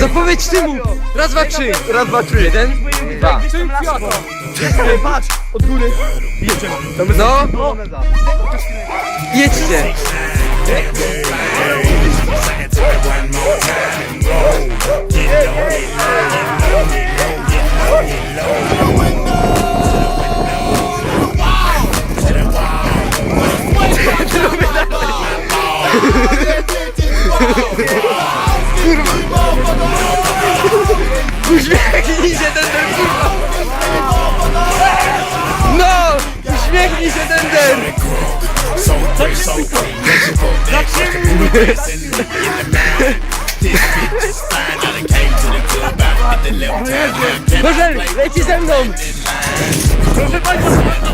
Zapowiedź tymu! Raz, dwa, trzy! Raz, dwa, trzy. Jeden, dwa. Ej, patrz, od góry. Jedziemy. No, jedźcie! Uśmiechnij się ten ten kurwa! No! Uśmiechnij się ten ten! Może leci ze mną! Kurwa!